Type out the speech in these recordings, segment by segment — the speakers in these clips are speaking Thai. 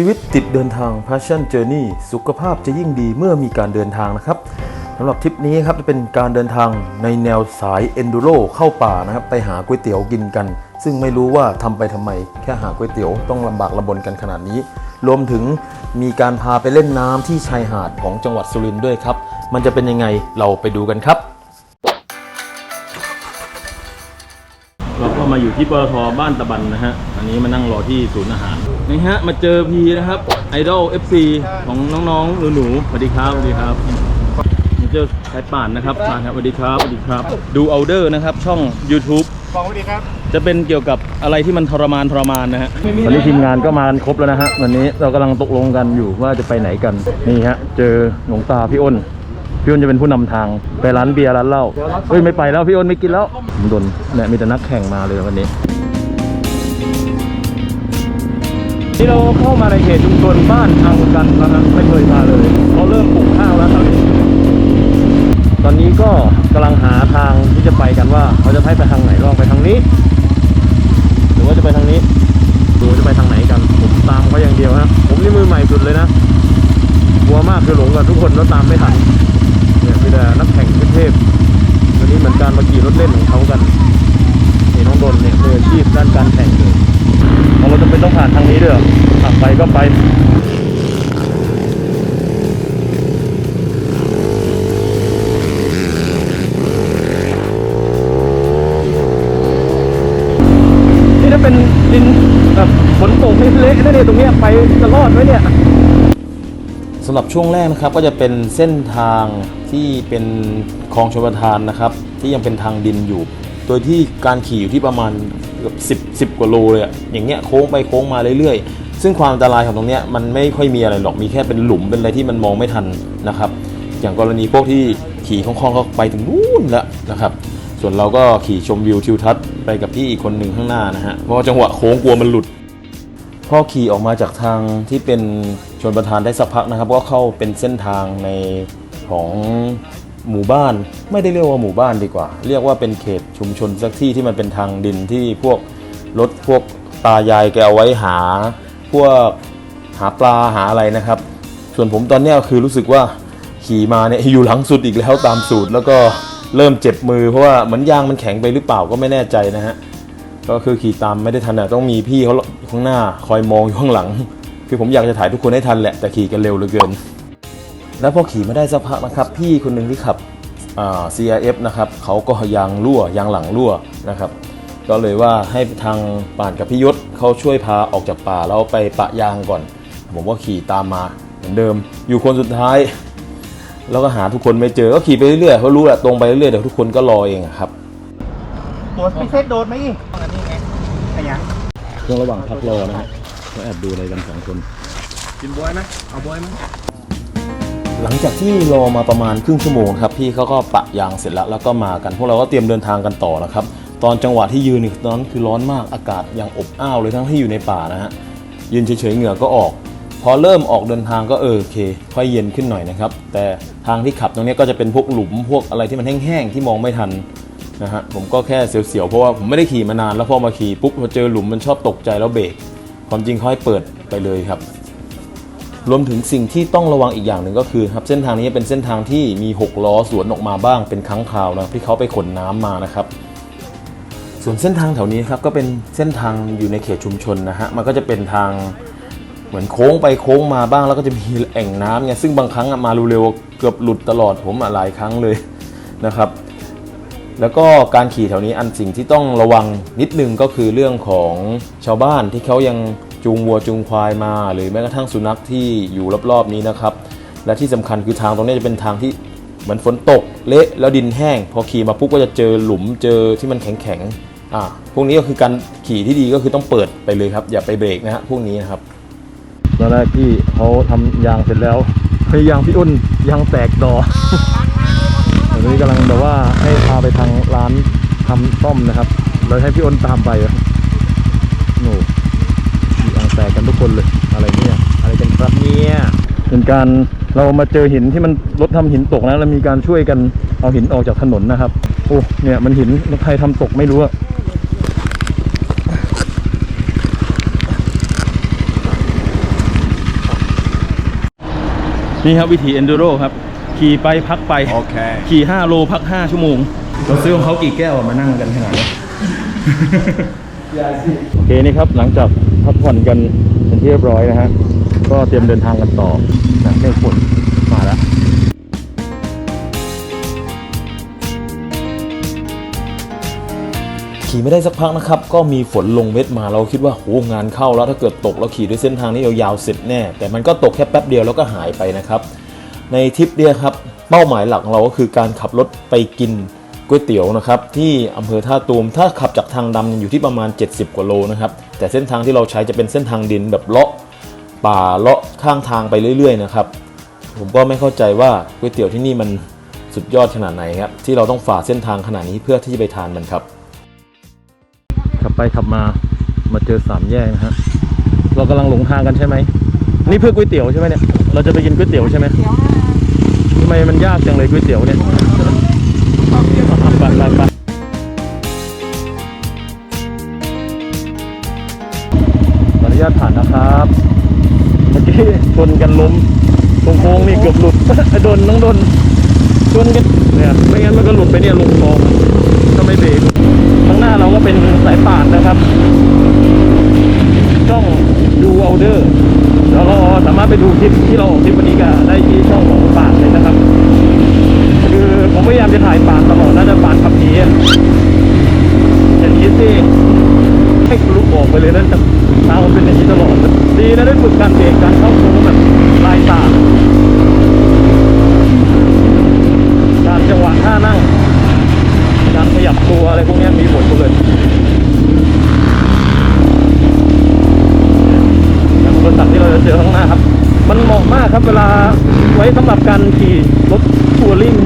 ชีวิตติดเดินทาง Passion Journey สุขภาพจะยิ่งดีเมื่อมีการเดินทางนะครับสำหรับทริปนี้ครับจะเป็นการเดินทางในแนวสาย Enduro เข้าป่านะครับ ไปหาก๋วยเตี๋ยวกินกัน ซึ่งไม่รู้ว่าทำไปทำไม แค่หาก๋วยเตี๋ยวต้องลำบากลำบนกันขนาดนี้ รวมถึงมีการพาไปเล่นน้ำที่ชายหาดของจังหวัดสุรินทร์ด้วยครับ มันจะเป็นยังไงเราไปดูกันครับ มาอยู่ที่ปตทบ้านตะบันนะฮะ อันนี้มานั่งรอที่ศูนย์อาหารนี่ฮะ มาเจอพีนะครับไอดอล FC ของน้องๆหนูๆสวัสดีครับสวัสดีครับมาเจอสายป่านนะครับป่านครับสวัสดีครับสวัสดีครับ ดูเอาเดอร์นะครับ ช่อง YouTube ฟองสวัสดีครับ จะเป็นเกี่ยวกับอะไรที่มันทรมานทรมานนะฮะตอนนี้ทีมงานก็มากันครบแล้วนะฮะวันนี้เรากำลังตกลงกันอยู่ว่าจะไปไหนกันนี่ฮะเจอหลวงตาพี่อ้น พี่อ้นจะเป็นผู้นำทางไปร้านเบียร์ร้านเหล้าเฮ้ยไม่ไปแล้วพี่อ้นไม่กินแล้วผมโดนเนี่ยมีแต่นักแข่งมาเลยวันนี้ที่เราเข้ามาในเขตชุมชนบ้านอังกันนะฮะไม่เคยมาเลยเขาเริ่มปลูกข้าวแล้วครับตอนนี้ก็กำลังหาทางที่จะไปกันว่าเขาจะให้ไปทางไหนลองไปทางนี้ หรือว่าจะไปทางนี้ดูจะไปทางไหนกัน ผมตามเขาอย่างเดียวฮะผมนี่มือใหม่สุดเลยนะกลัวมากคือหลงกับทุกคนแล้วตามไม่ทัน เนี่ยมีแต่นักแข่งเทพๆวันนี้เหมือนการมาขี่รถเล่นของเขากันนี่น้องดนเนี่ยมืออาชีพด้านการแข่งเลยเราจะเป็นต้องผ่านทางนี้ด้วยเหรอขับไปก็ไปนี่ถ้าเป็นดินแบบฝนตกนี่เละนะเนี่ยตรงเนี้ยไปจะรอดไหมเนี่ย หรับช่วงแรกนะครับก็จะเป็นเส้นทางที่เป็นคลองชลประทานนะครับ ที่ยังเป็นทางดินอยู่ โดยที่การขี่อยู่ที่ประมาณเกือบ10 10 กว่าโลเลยอะอย่างเงี้ยโค้งไปโค้งมาเรื่อยๆ ซึ่งความอันตรายของตรงเนี้ยมันไม่ค่อยมีอะไรหรอกมีแค่เป็นหลุมเป็นอะไรที่มันมองไม่ทันนะครับ อย่างกรณีพวกที่ขี่คล่องๆก็ไปถึงนู่นแล้วนะครับ ส่วนเราก็ขี่ชมวิวทิวทัศน์ไปกับพี่อีกคนหนึ่งข้างหน้านะฮะเพราะจังหวะโค้งกลัวมันหลุดพอขี่ออกมาจากทางที่เป็น ชนประทานได้สักพักนะครับ ก็เข้าเป็นเส้นทางในของหมู่บ้าน ไม่ได้เรียกว่าหมู่บ้านดีกว่า เรียกว่าเป็นเขตชุมชนสักที่ที่มันเป็นทางดินที่พวกรถพวกตายายแกเอาไว้หา พวกหาปลาหาอะไรนะครับ ส่วนผมตอนนี้คือรู้สึกว่าขี่มาเนี่ยอยู่หลังสุดอีกแล้วตามสูตร แล้วก็เริ่มเจ็บมือเพราะว่าเหมือนยางมันแข็งไปหรือเปล่าก็ไม่แน่ใจนะฮะก็คือขี่ตามไม่ได้ทันอะต้องมีพี่เขาข้างหน้าคอยมองอยู่ข้างหลัง คือผมอยากจะถ่ายทุกคนให้ทันแหละแต่ขี่กันเร็วเหลือเกิน แล้วพอขี่มาได้สักพักนะครับ พี่คนหนึ่งที่ขับอ่า CRF นะครับเขาก็ยางรั่วยางหลังรั่วนะครับ ก็เลยว่าให้ทางป่านกับพี่ยศเขาช่วยพาออกจากป่าแล้วไปปะยางก่อน ผมก็ขี่ตามมาเหมือนเดิม อยู่คนสุดท้าย แล้วก็หาทุกคนไม่เจอก็ขี่ไปเรื่อยๆเขารู้แหละตรงไปเรื่อยๆเดี๋ยวทุกคนก็รอเองอะครับตัวพี่เซตโดนไหมอีกอันนี้ไงขยันช่วงระหว่างพักรอนะ ฮะก็แอบดูอะไรกันสองคน กินบวยไหมเอาบวยไหมหลังจากที่รอมาประมาณครึ่งชั่วโมงครับพี่เขาก็ปะยางเสร็จแล้วแล้วก็มากัน พวกเราก็เตรียมเดินทางกันต่อนะครับ ตอนจังหวะที่ยืนนี่ตอนนั้นคือร้อนมากอากาศยังอบอ้าวเลยทั้งที่อยู่ในป่านะฮะยืนเฉยๆเหงื่อก็ออก พอเริ่มออกเดินทางก็เออโอเค ค่อยเย็นขึ้นหน่อยนะครับ แต่ทางที่ขับตรงเนี้ยก็จะเป็นพวกหลุมพวกอะไรที่มันแห้งๆที่มองไม่ทันนะฮะผมก็แค่เสียวๆเพราะว่าผมไม่ได้ขี่มานานแล้วพอมาขี่ปุ๊บพอเจอหลุมมันชอบตกใจแล้วเบรก ความจริงเขาให้เปิดไปเลยครับ รวมถึงสิ่งที่ต้องระวังอีกอย่างหนึ่งก็คือครับเส้นทางนี้เป็นเส้นทางที่มี 6 ล้อสวนออกมาบ้างเป็นครั้งคราวนะที่เขาไปขนน้ำมานะครับ ส่วนเส้นทางแถวนี้ครับก็เป็นเส้นทางอยู่ในเขตชุมชนนะฮะมันก็จะเป็นทางเหมือนโค้งไปโค้งมาบ้างแล้วก็จะมีแอ่งน้ำไงซึ่งบางครั้งมาเร็วๆเกือบหลุดตลอดผมหลายครั้งเลยนะครับ แล้วก็การขี่แถวนี้อันสิ่งที่ต้องระวังนิดนึงก็คือเรื่องของชาวบ้านที่เขายังจูงวัวจูงควายมา หรือแม้กระทั่งสุนัขที่อยู่รอบๆนี้นะครับ และที่สำคัญคือทางตรงนี้จะเป็นทางที่เหมือนฝนตกเละแล้วดินแห้ง พอขี่มาปุ๊บก็จะเจอหลุมเจอที่มันแข็งๆอ่าพวกนี้ก็คือการขี่ที่ดีก็คือต้องเปิดไปเลยครับ อย่าไปเบรกนะฮะพวกนี้นะครับตอนแรกที่เขาทำยางเสร็จแล้วเฮ้ยยางพี่อ้นยางแตกดอ อนนี้กำลังแบบว่าให้พาไปทางร้านทำต้มนะครับแล้วให้พี่อ้นตามไปอะโอ้ยางแตกกันทุกคนเลยอะไรเนี่ยอะไรกันครับเนี่ยเป็นการเรามาเจอหินที่มันรถทำหินตกนะแล้วมีการช่วยกันเอาหินออกจากถนนนะครับโอ้เนี่ยมันหินรถใครทำตกไม่รู้อะนี่ครับวิถี enduro ครับ ขี่ไปพักไป Okay. ขี่ 5 โลพัก 5 ชั่วโมง เราซื้อของเขากี่แก้วอะมานั่งกันขนาดนี้ โอเคนี่ครับ หลังจากพักผ่อนกันเป็นที่เรียบร้อยนะฮะ ก็เตรียมเดินทางกันต่อนะเมฆฝนมาแล้วขี่ไม่ได้สักพักนะครับ ก็มีฝนลงเม็ดมาเราคิดว่าโหงานเข้าแล้วถ้าเกิดตกแล้วขี่ด้วยเส้นทางนี้ยาวๆเสร็จแน่ แต่มันก็ตกแค่แป๊บเดียวแล้วก็หายไปนะครับ ในทริปเนี่ยครับเป้าหมายหลักเราก็คือการขับรถไปกินก๋วยเตี๋ยวนะครับที่อำเภอท่าตูมถ้าขับจากทางดำอยู่ที่ประมาณ 70 กว่าโลนะครับแต่เส้นทางที่เราใช้จะเป็นเส้นทางดินแบบเลาะป่าเลาะข้างทางไปเรื่อยๆนะครับผมก็ไม่เข้าใจว่าก๋วยเตี๋ยวที่นี่มันสุดยอดขนาดไหนครับที่เราต้องฝ่าเส้นทางขนาดนี้เพื่อที่จะไปทานมันครับขับไปขับมามาเจอสามแยกนะฮะเรากำลังหลงทางกันใช่ไหม นี่เพื่อก๋วยเตี๋ยวใช่ไหมเนี่ย เราจะไปกินก๋วยเตี๋ยวใช่ไหมทำไมมันยากจังเลยก๋วยเตี๋ยวเนี่ยไปไปไปขออนุญาตผ่านนะครับ เมื่อกี้ชนกันล้มตรงโค้งนี่เกือบหลุดโดนน้องโดนชนกันเนี่ยไม่งั้นมันก็หลุดไปเนี่ยลงคลองก็ไม่เบรกข้างหน้าเราก็เป็นสายป่านนะครับช่องดูเอาเดอร์ แล้วก็สามารถไปดูคลิปที่เราออกคลิปวันนี้ก็ได้ที่ช่องของป่านเลยนะครับ คือผมพยายามจะถ่ายป่านตลอดน่าจะป่านขับหนีอะอย่างนี้สิให้คุณลุออกไปเลยนั่นจะทางมันเป็นอย่างนี้ตลอดดีนะได้ฝึกการเบรกการเข้าโค้งแบบลายตา เหมาะครับ เวลาไว้สำหรับการขี่รถทัวริ่ง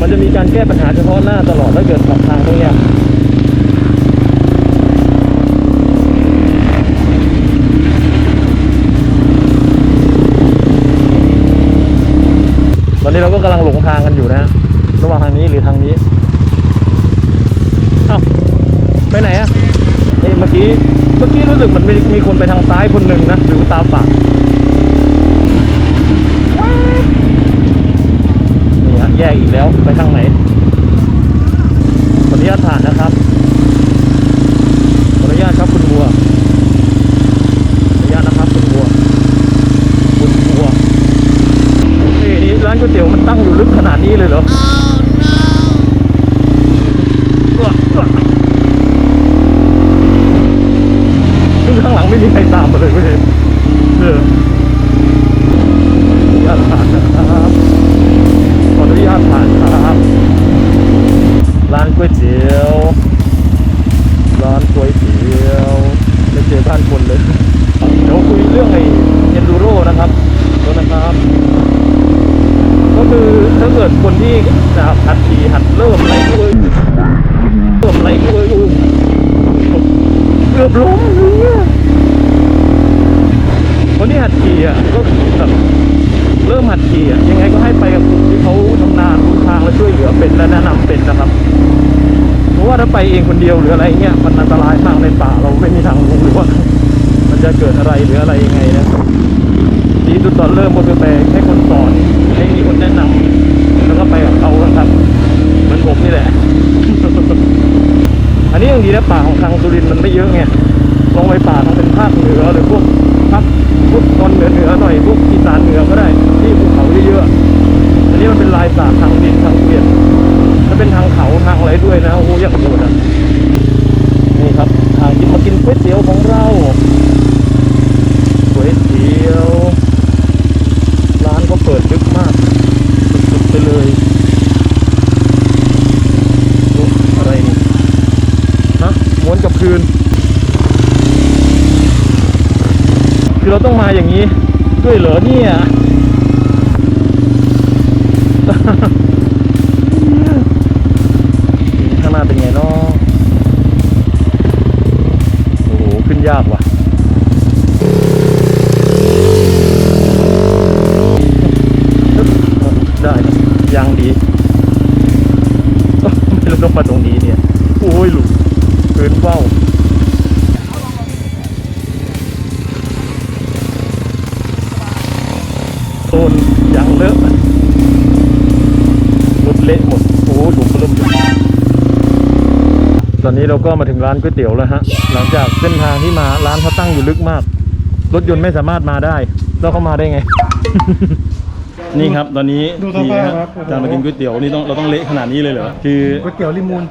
มันจะมีการแก้ปัญหาเฉพาะหน้าตลอดถ้าเกิดขับทางตรงเนี้ย มื่อกี้รู้สึกเหมือนมีมีคนไปทางซ้ายคนหนึ่งนะหรือตาฝาดนี่ฮะแยกอีกแล้วไปทางไหนขออนุญาตผ่านนะครับขออนุญาตครับคุณบัวขออนุญาตนะครับคุณบัวคุณบัวนี่นี่ร้านก๋วยเตี๋ยวมันตั้งอยู่ลึกขนาดนี้เลยเหรอานคนเลย เดี๋ยวคุยเรื่องไอ้เอนดูโรนะครับรถนะครับ ก็คือถ้าเกิดคนที่จะหัดขี่หัดเริ่มอะไรก็เลยเริ่มอะไรก็เลยเกือบล้มเลยเนี่ยคนที่หัดขี่อะก็แบบเริ่มหัดขี่อะยังไงก็ให้ไปกับคนที่เขาชำนาญรู้ทางและช่วยเหลือเป็นและแนะนำเป็นนะครับ เพราะว่าถ้าไปเองคนเดียวหรืออะไรเงี้ยมันอันตรายมาก ป่าเราไม่มีทางรู้หรือว่า มันจะเกิดอะไรหรืออะไรยังไงนะดีสุดตอนเริ่มก็คือไปให้คนสอนให้มีคนแนะนำแล้วก็ไปกับเขาครับเหมือนผมนี่แหละ อันนี้ยังดีนะป่าของทางสุรินทร์มันไม่เยอะไงลองไปป่าทางเป็นภาคเหนือหรือพวกภาคพวกตอนเหนือเหนือหน่อยพวกอีสานเหนือก็ได้ ที่ภูเขาเยอะๆอันนี้มันเป็นลายสาทางดินทางเปลี่ยนถ้าเป็นทางเขาทางอะไรด้วยนะโอ้โหอย่างโหดอะ ทางที่มากินก๋วยเตี๋ยวของเราก๋วยเตี๋ยว ร้านก็เปิดลึกมากสุดๆไปเลยอะไรนี่ฮะม้วนกับคืน คือเราต้องมาอย่างนี้ด้วยเหรอเนี่ย ยากว่ะได้ยังดีไม่รู้ต้องมาตรงนี้เนี่ย โอ้ยหลุดเกินเป้านย่างเลอะรถเละหมด ตอนนี้เราก็มาถึงร้านก๋วยเตี๋ยวแล้วฮะ หลังจากเส้นทางที่มาร้านเขาตั้งอยู่ลึกมาก รถยนต์ไม่สามารถมาได้ แล้วเขามาได้ไง นี่ครับตอนนี้ดูสนี่ภาพนะฮะครับจะมากินก๋วยเตี๋ยวนี่ต้องเราต้องเละขนาดนี้เลยเหรอ คือ ก๋วยเตี๋ยวลิมูน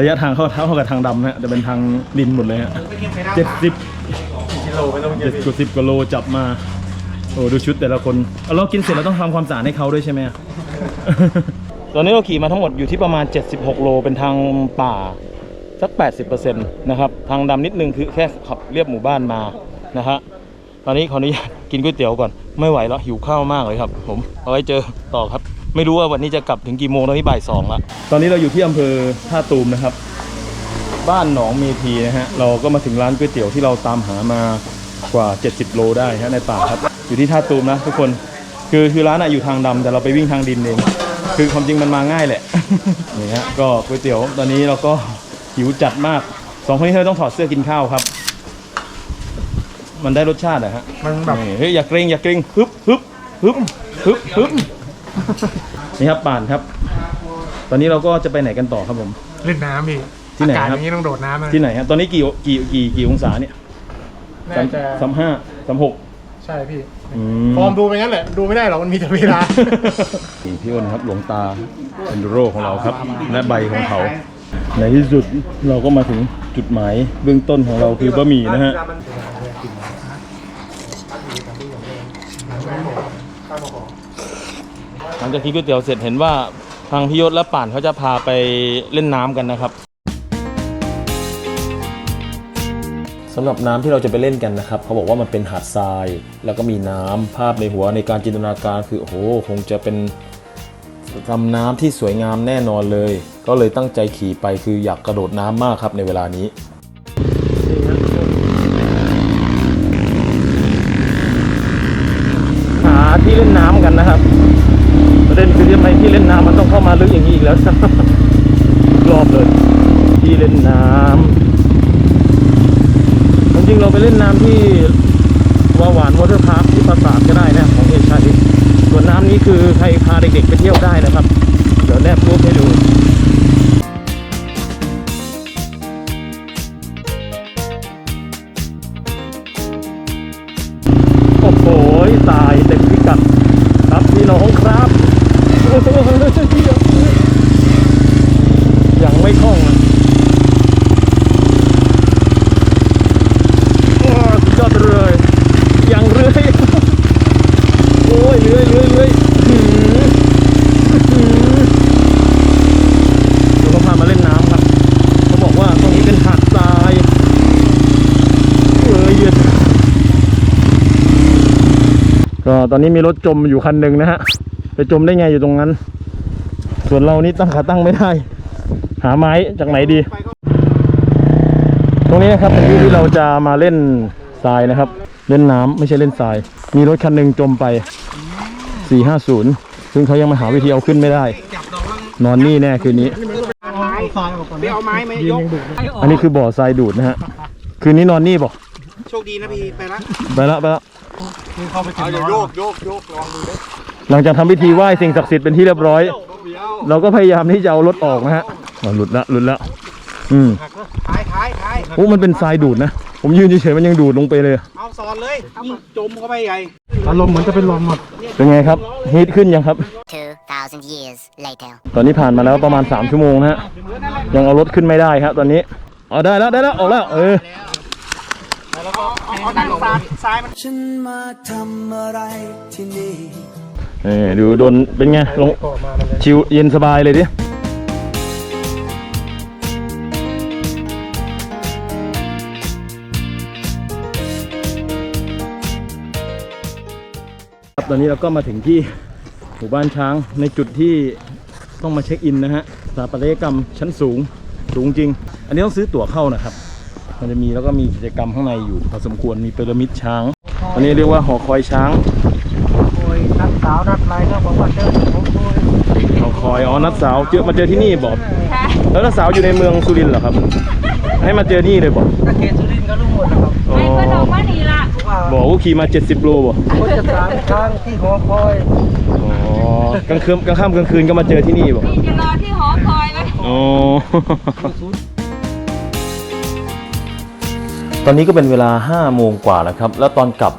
ระยะทางเข้าเท่ากับทางดำนะฮะจะเป็นทางดินหมดเลยฮะเจ็ดสิบกิโลไม่ต้องเยเจ็อะดสิบกิโลจับมา โอ้ดูชุดแต่ละคนเอาเรากินเสร็จเราต้องทำความสะอาดให้เขาด้วยใช่ไหมตอนนี้เราขี่มาทั้งหมดอยู่ที่ประมาณ 76 โลเป็นทางป่า สัก 80%นะครับทางดำนิดนึงคือแค่ขับเรียบหมู่บ้านมานะฮะตอนนี้ขออนุญาตกินก๋วยเตี๋ยวก่อนไม่ไหวแล้วหิวข้าวมากเลยครับ ผมเอาไว้เจอต่อครับ ไม่รู้ว่าวันนี้จะกลับถึงกี่โมงตอนนี้บ่ายสองล้วตอนนี้เราอยู่ที่อำเภอท่าตูมนะครับ บ้านหนองเมทีนะฮะเราก็มาถึงร้านก๋วยเตี๋ยวที่เราตามหามากว่า 70 โลได้ฮะในป่าครับ อยู่ที่ท่าตูมนะทุกคนคือคือร้านอะอยู่ทางดำแต่เราไปวิ่งทางดินเองคือความจริงมันมาง่ายแหละนี่ฮะก็ก๋วยเตี๋ยวตอนนี้เราก็ หิวจัดมากสองคนนี้เธอต้องถอดเสื้อกินข้าวครับ มันได้รสชาติอะฮะมันแบบนี่เฮ้ยอย่าเกรงอย่าเกรงฮึบฮึบฮึบฮึบฮึบนี่ครับป่านครับ ตอนนี้เราก็จะไปไหนกันต่อครับผม เล่นน้ำพี่ที่ไหนอากาศครับ อย่างนี้ต้องโดดน้ำนะที่ไหนฮะตอนนี้กี่กี่กี่กี่องศาเนี่ยน่าจะสามห้าสามหกใช่พี่อืม ฟอร์มดูไปงั้นแหละดูไม่ได้หรอกมันมีแต่เวลา นี่พี่อ้นครับหลวงตาเอนดูโรของเราครับ และใบของเขา ในที่สุดเราก็มาถึงจุดหมายเบื้องต้นของเราคือบะหมี่นะฮะหลังจากที่ก๋วยเตี๋ยวเสร็จเห็นว่าทางพี่ยศและป่านเขาจะพาไปเล่นน้ำกันนะครับสำหรับน้ำที่เราจะไปเล่นกันนะครับเขาบอกว่ามันเป็นหาดทราย แล้วก็มีน้ำภาพในหัวในการจินตนาการคือโอ้โหคงจะเป็น ลำน้ำที่สวยงามแน่นอนเลย ก็เลยตั้งใจขี่ไปคืออยากกระโดดน้ำมากครับในเวลานี้หาที่เล่นน้ำกันนะครับประเด็นคือทำไมที่เล่นน้ำมันต้องเข้ามาลึกอย่างนี้อีกแล้วรอบเลย ที่เล่นน้ำจริงๆเราไปเล่นน้ำที่วาหวานวอเตอร์พาร์คที่ปราสาทก็ได้นะของเอกชัย ส่วนน้ำนี้คือใครพาเด็กๆไปเที่ยวได้นะครับ เดี๋ยวแนบรูปให้ดู ตอนนี้มีรถจมอยู่คันหนึ่งนะฮะ ไปจมได้ไงอยู่ตรงนั้น ส่วนเรานี่ตั้งขาตั้งไม่ได้ หาไม้จากไหนดี ตรงนี้นะครับเป็นที่ที่เราจะมาเล่นทรายนะครับ เล่นน้ำไม่ใช่เล่นทราย มีรถคันหนึ่งจมไป 450 ซึ่งเขายังมาหาวิธีเอาขึ้นไม่ได้ นอนนี่แน่คืนนี้ ไม่เอาไม้ไหมยกอันนี้คือบ่อทรายดูดนะฮะ คืนนี้นอนนี่บอก โชคดีนะพี่ไปละไปละไปละเข้าไปถึงโยกโยกโยกลองดูดิหลังจากทำพิธีไหว้สิ่งศักดิ์สิทธิ์เป็นที่เรียบร้อยเราก็พยายามที่จะเอารถออกนะฮะอะหลุดละหลุดละอืมท้ายท้ายท้ายโอ้มันเป็นทรายดูดนะ ผมยืนเฉยๆมันยังดูดลงไปเลยเอาสอนเลยยิ่งจมเข้าไปใหญ่อารมณ์เหมือนจะเป็นลมหมดเป็นไงครับฮีทขึ้นยังครับ 2,000 years later. ตอนนี้ผ่านมาแล้วประมาณ 3 ชั่วโมงนะฮะ ยังเอารถขึ้นไม่ได้ครับตอนนี้เอาได้แล้วได้แล้วออกแล้ว เออ เอาดันซ้ายซ้ายมันฉันมาทำอะไรที่นี่เออดูโดนเป็นไงลงชิวเย็นสบายเลยดิครับตอนนี้เราก็มาถึงที่หมู่บ้านช้างในจุดที่ต้องมาเช็คอินนะฮะสถาปัตยกรรมชั้นสูงสูงจริง อันนี้ต้องซื้อตั๋วเข้านะครับ มันจะมีแล้วก็มีกิจกรรมข้างในอยู่พอสมควรมีพีระมิดช้าง อันนี้เรียกว่าหอคอยช้างโอ้ยนัดสาวนัดอะไรก็บอกว่าเจอผมโอ้ยหอคอยอ๋อนัดสาวเจอมาเจอที่นี่บอกแล้วนัดสาวอยู่ในเมืองสุรินทร์เหรอครับ ให้มาเจอนี่เลยบอกก็เขตสุรินทร์ก็รู้หมดนะครับอ๋อไม่ก็ดอกว่านี่ล่ะเพราะว่าบอกว่าขี่มา 70 โลบ่ก็จะสามครั้งที่หอคอยอ๋อกลางคืนกลางค่ำกลางคืนก็มาเจอที่นี่บ่พี่จะรอที่หอคอยไหมอ๋อ ตอนนี้ก็เป็นเวลา5โมงกว่าแล้วครับ แล้วตอนกลับ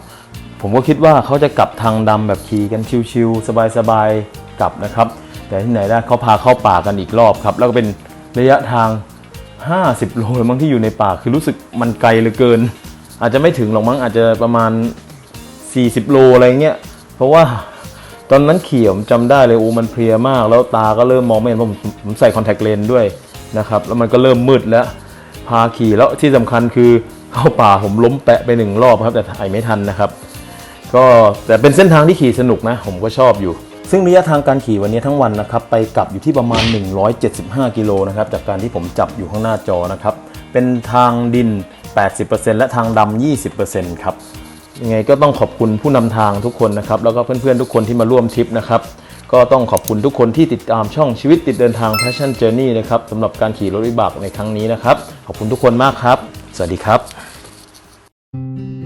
ผมก็คิดว่าเขาจะกลับทางดำแบบขี่กันชิวๆสบายๆกลับนะครับ แต่ที่ไหนได้เขาพาเข้าป่ากันอีกรอบครับ แล้วก็เป็นระยะทาง 50 โลเลยมั้งที่อยู่ในป่าคือรู้สึกมันไกลเหลือเกิน อาจจะไม่ถึงหรอกมั้งอาจจะประมาณ 40 โลอะไรเงี้ยเพราะว่าตอนนั้นขี่ผมจำได้เลยโอ้มันเพลียมาก แล้วตาก็เริ่มมองไม่เห็นเพราะผมผมใส่คอนแทคเลนส์ด้วยนะครับแล้วมันก็เริ่มมืดแล้ว พาขี่แล้วที่สำคัญคือ เข้าป่าผมล้มแปะไปหนึ่งรอบครับ แต่ถ่ายไม่ทันนะครับ ก็แต่เป็นเส้นทางที่ขี่สนุกนะ ผมก็ชอบอยู่ ซึ่งระยะทางการขี่วันนี้ทั้งวันนะครับ ไปกลับอยู่ที่ประมาณ 175 กิโลนะครับ จากการที่ผมจับอยู่ข้างหน้าจอนะครับ เป็นทางดิน 80%และทางดำ 20%ครับยังไงก็ต้องขอบคุณผู้นำทางทุกคนนะครับ แล้วก็เพื่อนๆทุกคนที่มาร่วมทริปนะครับก็ต้องขอบคุณทุกคนที่ติดตามช่องชีวิตติดเดินทาง Passion Journey นะครับสำหรับการขี่รถวิบากในครั้งนี้นะครับ ขอบคุณทุกคนมากครับ สวัสดีครับ